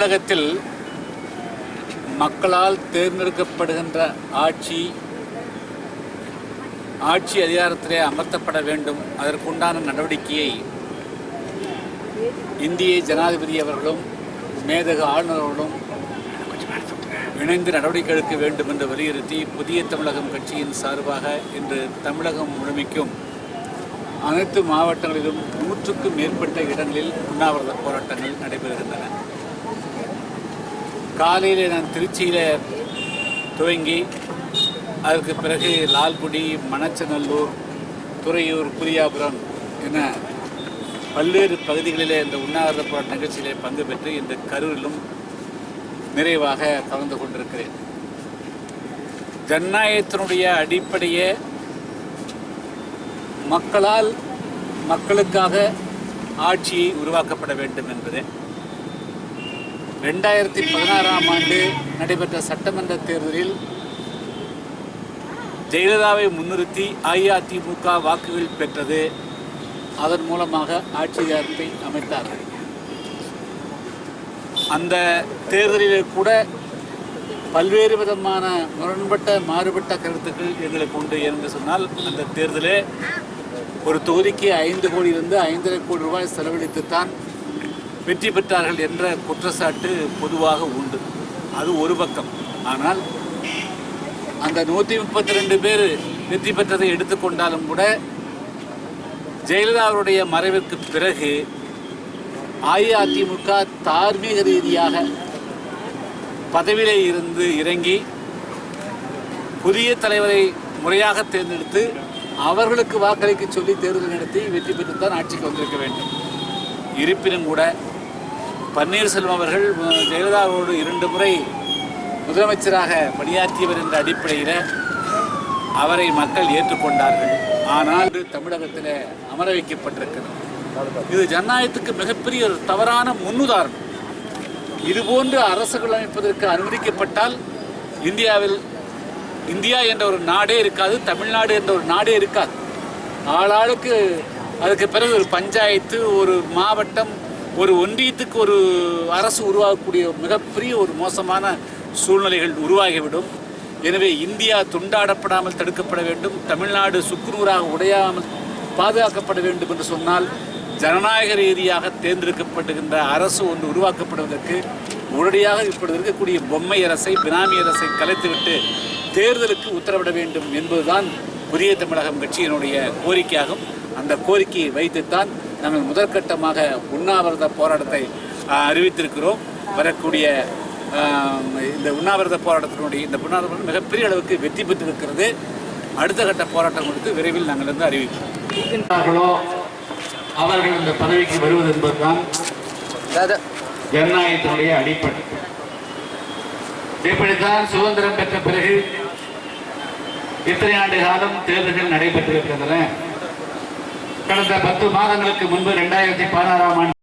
தமிழகத்தில் மக்களால் தேர்ந்தெடுக்கப்படுகின்ற ஆட்சி ஆட்சி அதிகாரத்திலே அமர்த்தப்பட வேண்டும். அதற்குண்டான நடவடிக்கையை இந்திய ஜனாதிபதி அவர்களும் மேதக ஆளுநர்களும் இணைந்து நடவடிக்கை எடுக்க வேண்டும் என்று வலியுறுத்தி புதிய தமிழகம் கட்சியின் சார்பாக இன்று தமிழகம் முழுமைக்கும் அனைத்து மாவட்டங்களிலும் நூற்றுக்கும் மேற்பட்ட இடங்களில் உண்ணாவிரத போராட்டங்கள் நடைபெறுகின்றன. காலையில் நான் திருச்சியில் துவங்கி அதற்கு பிறகு லால்குடி மணச்சநல்லூர் துறையூர் புரியாபுரம் என பல்வேறு பகுதிகளிலே இந்த உண்ணாவிரத போராட்ட நிகழ்ச்சியிலே பங்கு பெற்று இந்த கரூரிலும் நிறைவாக கலந்து கொண்டிருக்கிறேன். ஜனநாயகத்தினுடைய அடிப்படையே மக்களால் மக்களுக்காக ஆட்சியை உருவாக்கப்பட வேண்டும் என்பது. ரெண்டாயிரத்தி பதினாறாம் ஆண்டு நடைபெற்ற சட்டமன்ற தேர்தலில் ஜெயலலிதாவை முன்னிறுத்தி அஇஅதிமுக வாக்குகள் பெற்றது. அதன் மூலமாக ஆட்சி அதிகாரத்தை அமைத்தார்கள் அந்த தேர்தலிலே கூட பல்வேறு விதமான முரண்பட்ட மாறுபட்ட கருத்துக்கள் எங்களுக்கு உண்டு என்று சொன்னால் அந்த தேர்தலே ஒரு தொகுதிக்கு ஐந்து கோடியிலிருந்து ஐந்தரை கோடி ரூபாய் செலவழித்துத்தான் வெற்றி பெற்றார்கள் என்ற குற்றச்சாட்டு பொதுவாக உண்டு. அது ஒரு பக்கம். ஆனால் அந்த நூற்றி முப்பத்தி ரெண்டு பேர் வெற்றி பெற்றதை எடுத்துக்கொண்டாலும் கூட ஜெயலலிதாவுடைய மறைவிற்கு பிறகு அஇஅதிமுக தார்மீக ரீதியாக பதவியிலே இருந்து இறங்கி புதிய தலைவரை முறையாக தேர்ந்தெடுத்து அவர்களுக்கு வாக்களிக்க சொல்லி தேர்தல் நடத்தி வெற்றி பெற்றுத்தான் ஆட்சிக்கு வந்திருக்க வேண்டும். இருப்பினும் கூட பன்னீர்செல்வம் அவர்கள் ஜெயலலிதாவோடு இரண்டு முறை முதலமைச்சராக பணியாற்றியவர் என்ற அடிப்படையில் அவரை மக்கள் ஏற்றுக்கொண்டார்கள். ஆனால் இது தமிழகத்தில் அமர வைக்கப்பட்டிருக்கிறது. இது ஜனநாயகத்துக்கு மிகப்பெரிய ஒரு தவறான முன்னுதாரணம். இதுபோன்று அரசுகள் அமைப்பதற்கு அனுமதிக்கப்பட்டால் இந்தியாவில் இந்தியா என்ற ஒரு நாடே இருக்காது தமிழ்நாடு என்ற ஒரு நாடே இருக்காது. ஆளாளுக்கு அதுக்கு பிறகு ஒரு பஞ்சாயத்து ஒரு மாவட்டம் ஒரு ஒன்றியத்துக்கு ஒரு அரசு உருவாகக்கூடிய மிகப்பெரிய ஒரு மோசமான சூழ்நிலைகள் உருவாகிவிடும். எனவே இந்தியா துண்டாடப்படாமல் தடுக்கப்பட வேண்டும். தமிழ்நாடு சுக்குநூறாக உடையாமல் பாதுகாக்கப்பட வேண்டும் என்று சொன்னால் ஜனநாயக ரீதியாக தேர்ந்தெடுக்கப்படுகின்ற அரசு ஒன்று உருவாக்கப்படுவதற்கு உடனடியாக இப்பொழுது இருக்கக்கூடிய பொம்மை அரசை பினாமி அரசை கலைத்துவிட்டு தேர்தலுக்கு உத்தரவிட வேண்டும் என்பதுதான் புதிய தமிழகம் கட்சியினுடைய கோரிக்கையாகும். அந்த கோரிக்கையை வைத்துத்தான் நாங்கள் முதற்கட்டமாக உண்ணாவிரத போராட்டத்தை அறிவித்திருக்கிறோம். வரக்கூடிய ஆஹ், இந்த உண்ணாவிரத போராட்டத்தினுடைய இந்த உண்ணாவிரதம் மிகப்பெரிய அளவுக்கு வெற்றி பெற்றிருக்கிறது. அடுத்த கட்ட போராட்டம் குறித்து விரைவில் நாங்கள் வந்து அறிவிப்போம். இருக்கின்றார்களோ அவர்கள் இந்த பதவிக்கு வருவது என்பதுதான் ஜனநாயகத்தினுடைய அடிப்படை. இப்படித்தான் சுதந்திரம் பெற்ற பிறகு இத்தனை ஆண்டு காலம் தேர்தல்கள் நடைபெற்றிருக்கின்றன. கடந்த பத்து மாதங்களுக்கு முன்பு இரண்டாயிரத்தி பதினாறாம் ஆண்டு